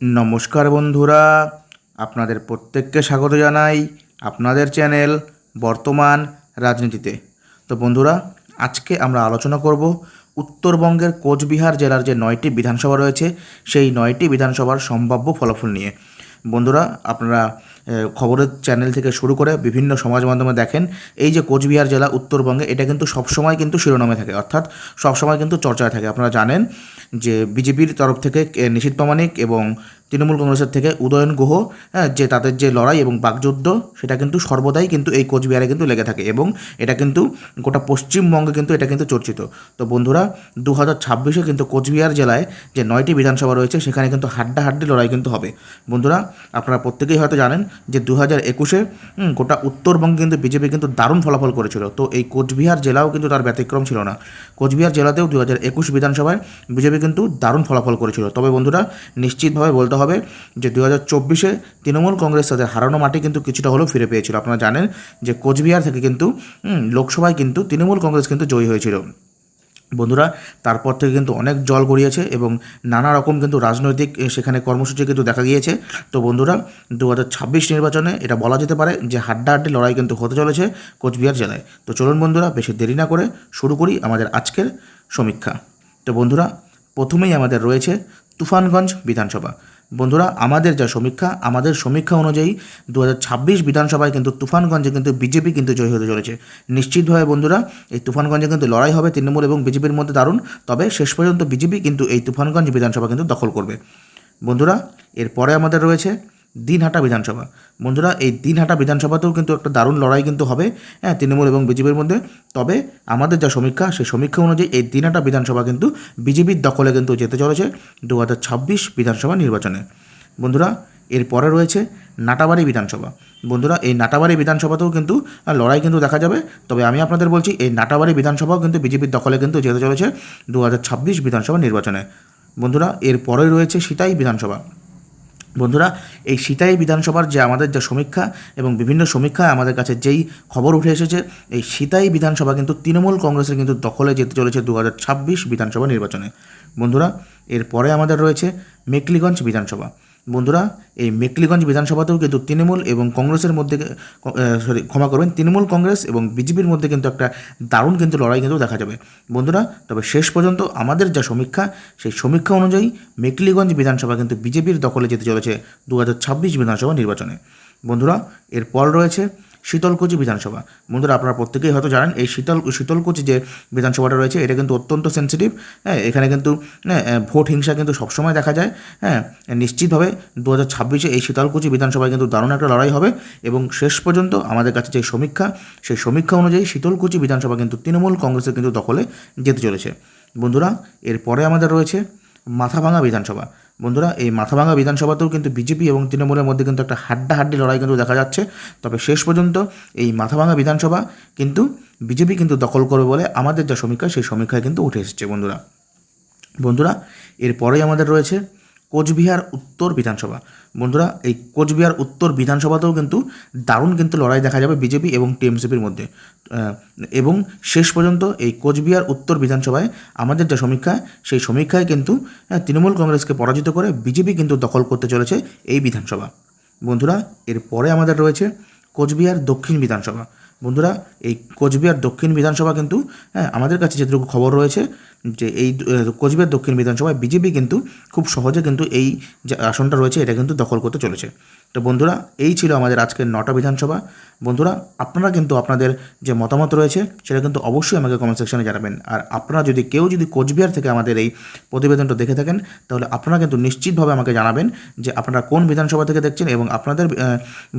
নমস্কার বন্ধুরা, আপনাদের প্রত্যেককে স্বাগত জানাই আপনাদের চ্যানেল বর্তমান রাজনীতিতে। তো বন্ধুরা, আজকে আমরা আলোচনা করব উত্তরবঙ্গের কোচবিহার জেলার যে নয়টি বিধানসভা রয়েছে, সেই নয়টি বিধানসভার সম্ভাব্য ফলাফল নিয়ে। বন্ধুরা, আপনারা খবরের চ্যানেল থেকে শুরু করে বিভিন্ন সমাজ মাধ্যমে দেখেন এই যে কোচবিহার জেলা উত্তরবঙ্গে এটা কিন্তু সবসময় কিন্তু শিরোনামে থাকে অর্থাৎ সবসময় কিন্তু চর্চায় থাকে। আপনারা জানেন যে বিজেপির তরফ থেকে এ, নিশীথ প্রামাণিক এবং তৃণমূল কংগ্রেসের থেকে উদয়ন গুহ হ্যাঁ যে তাদের যে লড়াই এবং বাকযুদ্ধ, সেটা কিন্তু সর্বদাই কিন্তু এই কোচবিহারে কিন্তু লেগে থাকে এবং এটা কিন্তু গোটা পশ্চিমবঙ্গে কিন্তু এটা কিন্তু চর্চিত। তো বন্ধুরা দু হাজার ছাব্বিশে কিন্তু কোচবিহার জেলায় যে নয়টি বিধানসভা রয়েছে, সেখানে কিন্তু হাড্ডাহাড্ডি লড়াই কিন্তু হবে। বন্ধুরা, আপনারা প্রত্যেকেই হয়তো জানেন যে দু হাজার একুশে গোটা উত্তরবঙ্গে কিন্তু বিজেপি কিন্তু দারুণ ফলাফল করেছিল। তো এই কোচবিহার জেলাও কিন্তু তার ব্যতিক্রম ছিল না। কোচবিহার জেলাতেও দু হাজার একুশ বিধানসভায় বিজেপি কিন্তু দারুণ ফলাফল করেছিল। তবে বন্ধুরা, নিশ্চিতভাবে বলতে হবে যে দু হাজার চব্বিশে তৃণমূল কংগ্রেস তাদের হারানো মাটি কিন্তু কিছুটা হলেও ফিরে পেয়েছিল। আপনারা জানেন যে কোচবিহার থেকে কিন্তু লোকসভায় কিন্তু তৃণমূল কংগ্রেস কিন্তু জয়ী হয়েছিল। বন্ধুরা, তারপর থেকে কিন্তু অনেক জল গড়িয়েছে এবং নানা রকম কিন্তু রাজনৈতিক সেখানে কর্মসূচি কিন্তু দেখা গিয়েছে। তো বন্ধুরা দু হাজার ছাব্বিশ নির্বাচনে এটা বলা যেতে পারে যে হাড্ডাহাড্ডি লড়াই কিন্তু হতে চলেছে কোচবিহার জেলায়। তো চলুন বন্ধুরা, বেশি দেরি না করে শুরু করি আমাদের আজকের সমীক্ষা। তো বন্ধুরা, প্রথমেই আমাদের রয়েছে তুফানগঞ্জ বিধানসভা। বন্ধুরা, আমাদের যা সমীক্ষা, আমাদের সমীক্ষা অনুযায়ী দু হাজার ছাব্বিশ বিধানসভায় কিন্তু তুফানগঞ্জে কিন্তু বিজেপি কিন্তু জয়ী হতে চলেছে। নিশ্চিতভাবে বন্ধুরা, এই তুফানগঞ্জে কিন্তু লড়াই হবে তৃণমূল এবং বিজেপির মধ্যে দারুণ, তবে শেষ পর্যন্ত বিজেপি কিন্তু এই তুফানগঞ্জ বিধানসভা কিন্তু দখল করবে। বন্ধুরা, এরপরে আমাদের রয়েছে দিনহাটা বিধানসভা। বন্ধুরা, এই দিনহাটা বিধানসভাতেও কিন্তু একটা দারুণ লড়াই কিন্তু হবে হ্যাঁ তৃণমূল এবং বিজেপির মধ্যে। তবে আমাদের যা সমীক্ষা, সেই সমীক্ষা অনুযায়ী এই দিনহাটা বিধানসভা কিন্তু বিজেপির দখলে কিন্তু যেতে চলেছে দু হাজার ছাব্বিশ বিধানসভা নির্বাচনে। বন্ধুরা, এরপরে রয়েছে নাটাবাড়ি বিধানসভা। বন্ধুরা, এই নাটাবাড়ি বিধানসভাতেও কিন্তু লড়াই কিন্তু দেখা যাবে, তবে আমি আপনাদের বলছি, এই নাটাবাড়ি বিধানসভাও কিন্তু বিজেপির দখলে কিন্তু যেতে চলেছে দু হাজার ছাব্বিশ বিধানসভা নির্বাচনে। বন্ধুরা এরপরে রয়েছে সিতাই বিধানসভা। বন্ধুরা, এই সিতাই বিধানসভার যে আমাদের যে সমীক্ষা এবং বিভিন্ন সমীক্ষায় আমাদের কাছে যেই খবর উঠে এসেছে, এই সিতাই বিধানসভা কিন্তু তৃণমূল কংগ্রেসের কিন্তু দখলে যেতে চলেছে দু হাজার ছাব্বিশ বিধানসভা নির্বাচনে। বন্ধুরা, এরপরে আমাদের রয়েছে মেকলিগঞ্জ বিধানসভা। বন্ধুরা, এই মেকলিগঞ্জ বিধানসভাতেও কিন্তু তৃণমূল এবং কংগ্রেসের মধ্যে সরি, ক্ষমা করবেন, তৃণমূল কংগ্রেস এবং বিজেপির মধ্যে কিন্তু একটা দারুণ কিন্তু লড়াই কিন্তু দেখা যাবে। বন্ধুরা, তবে শেষ পর্যন্ত আমাদের যা সমীক্ষা, সেই সমীক্ষা অনুযায়ী মেকলিগঞ্জ বিধানসভা কিন্তু বিজেপির দখলে যেতে চলেছে দু হাজার ছাব্বিশ বিধানসভা নির্বাচনে। বন্ধুরা এরপর রয়েছে শীতলকুচি বিধানসভা। বন্ধুরা আপনারা প্রত্যেকেই হয়তো জানেন এই শীতল শীতলকুচি যে বিধানসভাটা রয়েছে এটা কিন্তু অত্যন্ত সেন্সিটিভ হ্যাঁ এখানে কিন্তু হ্যাঁ, ভোট হিংসা কিন্তু সবসময় দেখা যায় হ্যাঁ নিশ্চিতভাবে দু হাজার ছাব্বিশে এই শীতলকুচি বিধানসভায় কিন্তু দারুণ একটা লড়াই হবে এবং শেষ পর্যন্ত আমাদের কাছে যে সমীক্ষা সেই সমীক্ষা অনুযায়ী শীতলকুচি বিধানসভা কিন্তু তৃণমূল কংগ্রেসের কিন্তু দখলে যেতে চলেছে। বন্ধুরা এরপরে আমাদের রয়েছে মাথাভাঙা বিধানসভা। বন্ধুরা, এই মাথাভাঙা বিধানসভাতেও কিন্তু বিজেপি এবং তৃণমূলের মধ্যে কিন্তু একটা হাড্ডাহাড্ডি লড়াই কিন্তু দেখা যাচ্ছে। তবে শেষ পর্যন্ত এই মাথাভাঙা বিধানসভা কিন্তু বিজেপি কিন্তু দখল করবে বলে আমাদের যা সমীক্ষা, সেই সমীক্ষায় কিন্তু উঠে এসেছে বন্ধুরা। বন্ধুরা, এরপরেই আমাদের রয়েছে কোচবিহার উত্তর বিধানসভা। বন্ধুরা, এই কোচবিহার উত্তর বিধানসভাতেও কিন্তু দারুণ কিন্তু লড়াই দেখা যাবে বিজেপি এবং টিএমসিপির মধ্যে। এবং শেষ পর্যন্ত এই কোচবিহার উত্তর বিধানসভায় আমাদের যা সমীক্ষা, সেই সমীক্ষায় কিন্তু তৃণমূল কংগ্রেসকে পরাজিত করে বিজেপি কিন্তু দখল করতে চলেছে এই বিধানসভা। বন্ধুরা, এরপরে আমাদের রয়েছে কোচবিহার দক্ষিণ বিধানসভা। বন্ধুরা, এই কোচবিহার দক্ষিণ বিধানসভা কিন্তু হ্যাঁ আমাদের কাছে যেটুকু খবর রয়েছে, যে এই কোচবিহার দক্ষিণ বিধানসভায় বিজেপি কিন্তু খুব সহজে কিন্তু এই যে আসনটা রয়েছে, এটা কিন্তু দখল করতে চলেছে। তো বন্ধুরা, এই ছিল আমাদের আজকের নটা বিধানসভা। বন্ধুরা, আপনারা কিন্তু আপনাদের যে মতামত রয়েছে, সেটা কিন্তু অবশ্যই আমাকে কমেন্ট সেকশনে জানাবেন। আর আপনারা যদি কেউ যদি কোচবিহার থেকে আমাদের এই প্রতিবেদনটা দেখে থাকেন, তাহলে আপনারা কিন্তু নিশ্চিতভাবে আমাকে জানাবেন যে আপনারা কোন বিধানসভা থেকে দেখছেন এবং আপনাদের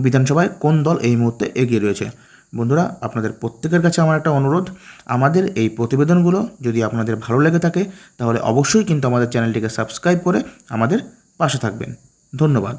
বিধানসভায় কোন দল এই মুহূর্তে এগিয়ে রয়েছে। বন্ধুরা, আপনাদের প্রত্যেকের কাছে আমার একটা অনুরোধ। আমাদের এই প্রতিবেদনগুলো যদি আপনাদের ভালো লেগে থাকে, তাহলে অবশ্যই কিন্তু আমাদের চ্যানেলটিকে সাবস্ক্রাইব করে আমাদের পাশে থাকবেন। ধন্যবাদ।